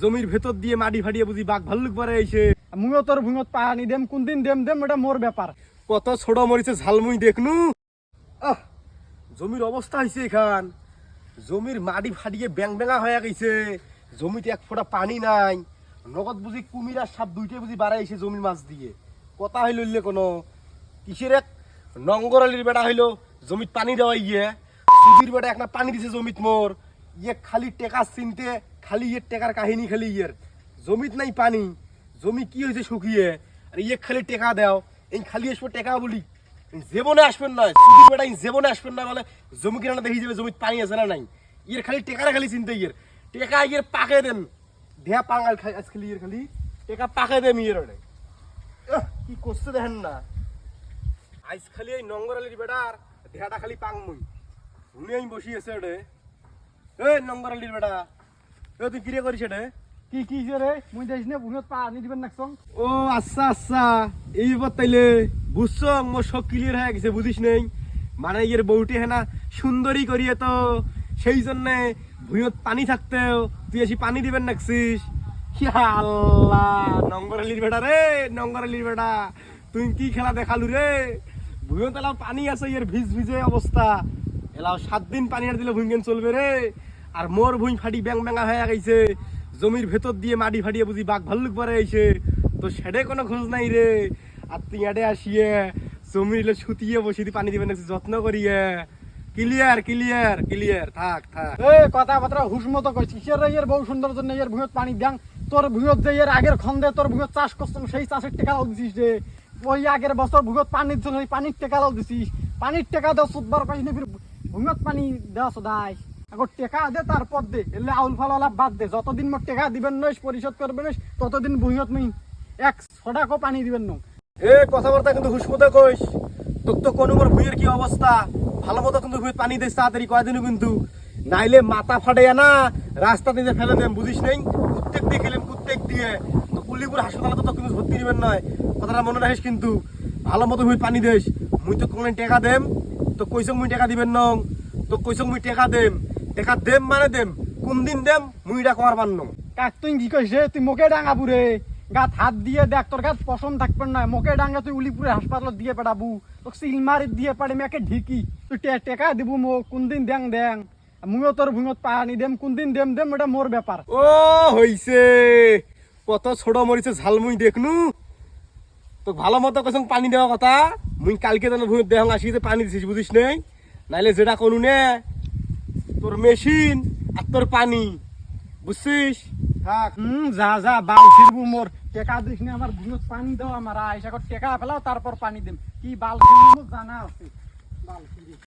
জমির ভেতর দিয়ে মাটি ফাটিয়ে বুঝি বাঘ ভাল্লুক পরে এসে মুইও তোর ভুঙত পানি দেম কোন দিন দেম দেম এটা মোর ব্যাপার। কত ছোট মরিছে ঝালমুই দেখনু। আহ জমির অবস্থা হয়েছে এখান। জমির মাটি ফাটিয়ে ব্যাং ব্যাঙা হয়ে গেছে। জমিতে এক ফোঁটা পানি নাই। নগদ বুঝি কুমির আর সাপ দুইটাই বুঝি বাড়াইছে জমির মাছ দিয়ে। কথা হইল ইল্লে কোনো। কিসের এক নঙ্গরালির বেটা হইল জমিত পানি দেওয়া ইয়ে সুদির বেটা একটা পানি দিছে জমিত মোর। ইয়ে খালি টেকা চিনতে খালি ইয়ের টেকার কাহিনী খালি ইয়ের। জমিত নাই পানি জমি কি হয়েছে শুকিয়ে আর ইয়ে খালি টেকা দাও। এই খালি আসব টেকা বলি। জীবনে আসবেন না সুদির বেটা এই জীবনে আসবেন না বলে জমি কিনা দেখি যাবে জমিত পানি আছে না নাই। ইয়ের খালি টেকারা খালি চিনতে ইয়ের। টেকা ইয়ের পাকে দেন। দেহা পাঙ্গাল আজ খালি ইয়ের খালি টেকা পাকে দেম ইয়ের আহ, কি করছে দেখেন না। আইস খালি এই নঙ্গরালির বেটার দেহাটা খালি পাংমুই শুনে আমি বসি আছে ওটে এ নঙ্গরালির বেটা। এ তুই কিরে করিস এটে? কি কি রে? মুই দেখিস না ভুঙত পানি দিবেন নাকছং ও আচ্ছা আচ্ছা। এই ব্যাপার তাইলে বুঝছ মোর সব ক্লিয়ার হয়ে গেছে বুঝিস নেই? মানে ইয়ের বউটি হেনা সুন্দরী করিয়ে তো সেই জন্যে ভুঁইয়ত পানি থাকতেও তুই এসে পানি দিবেন নাকছিস। আল্লাহ নঙ্গরালির বেটা রে নঙ্গরালির বেটা। তুই কি খেলা দেখালু রে? ভুঁইয়ত এলাও পানি আছে ইয়ের ভিজ ভিজে অবস্থা। এলাও সাত দিন পানি আর দিলে ভুঁইগেন চলবে রে। আর মোর ভুঁই ফাটি ব্যাং ব্যাঙা হয়ে গেছে। জমির ভেতর দিয়ে মাটি ফাটিয়ে বুঝি বাঘ ভাল্লুক পরে এসে তো সেডে কোনো খোঁজ নাই রে। আর তুই এডে আসিয়ে জমির ছুটিয়ে বসে দি পানি দিবেন, যত্ন করিয়ে। ক্লিয়ার ক্লিয়ার ক্লিয়ার থাক থাক। এ কথা বার্তা হুশ মতো কইছি কিসের এর বউ সুন্দর জন্য এর ভুঙত পানি দেন তোর ভুঙত যে এর আগের খন্দে তোর ভুঙত চাষ করছম সেই চাষের টাকা দিছিস রে। ওই আগের বছর ভুঙত পানির জন্য পানির টেকা দিছিস। পানির টেকা দাও সুদবার পাইস না, ফির ভুঙত পানি দেওয়া সদাই আগর টেকা দে, তারপর দে। এলে আউল ফালা বাদ দে। যতদিন মোর টেকা দিবেন নইস, পরিশোধ করবেন ততদিন ভুঙত মুই এক ছটাকো পানি দিবেন না। এ কথাবার্তা কিন্তু হুসমতে কইস। তোর তো কোন মোর ভুঁইয়ের কি অবস্থা? ভালো মতো কিন্তু ভুঁই পানি দিস তাড়াতাড়ি কয়দিনও কিন্তু। নাইলে মাথা ফাটে না, রাস্তা দিয়ে ফেলে দেন বুঝিস নেই? প্রত্যেক দিয়ে খেলেন প্রত্যেক দিয়ে। তো কুলিপুর হাসপাতালে তো কিন্তু ভর্তি নেবেন নয়। কথাটা মনে রাখিস কিন্তু, ভালো মতো ভুঁই পানি দিস। মুই তো কোন টাকা দেম। তো কইসং মুই টাকা দিবেন নং। তো কইসং মুই টেকা দেম। টাকা দেম মানে দেম কোন দিন দেম মুইটা কমার পান্ন কাক তুই কি কইস রে তুই মোকে ডাঙ্গা পুরে গাত হাত দিয়ে দেখ তোর গাত পছন্দ থাকবেন না মোকে ডাঙ্গা তুই উলিপুরে হাসপাতালত দিয়ে পেটাবু তোকে সিলমারি দিয়ে পারে মেকে ঢিকি। তুই টেকা দিবু মো কোনদিন দেং দেং। মুইও তোর ভুঙত পানি দেম কোনদিন দেম দেম এটা মোর ব্যাপার ও হইছে কত ছোট মরিছে ঝালমুই দেখনু। তো ভালো মতো কসং পানি দেওয়া কথা। মুই কালকে তো ভূমি দেহ আসিতে পানি দিছিস বুঝিস নেই? নাইলে যেটা করু নে? তোর মেশিন আর তোর পানি। বুঝছিস? থাক, হুম, যা যা, বাল ফিরবু মোর। টেকা দিস না আমার ভুঙত পানি দাও আমার। আয়সা কর, টেকা ফেলাও, তারপর পানি দিম। কি বাল ফিরবু জানা আছে? বাল ফিরি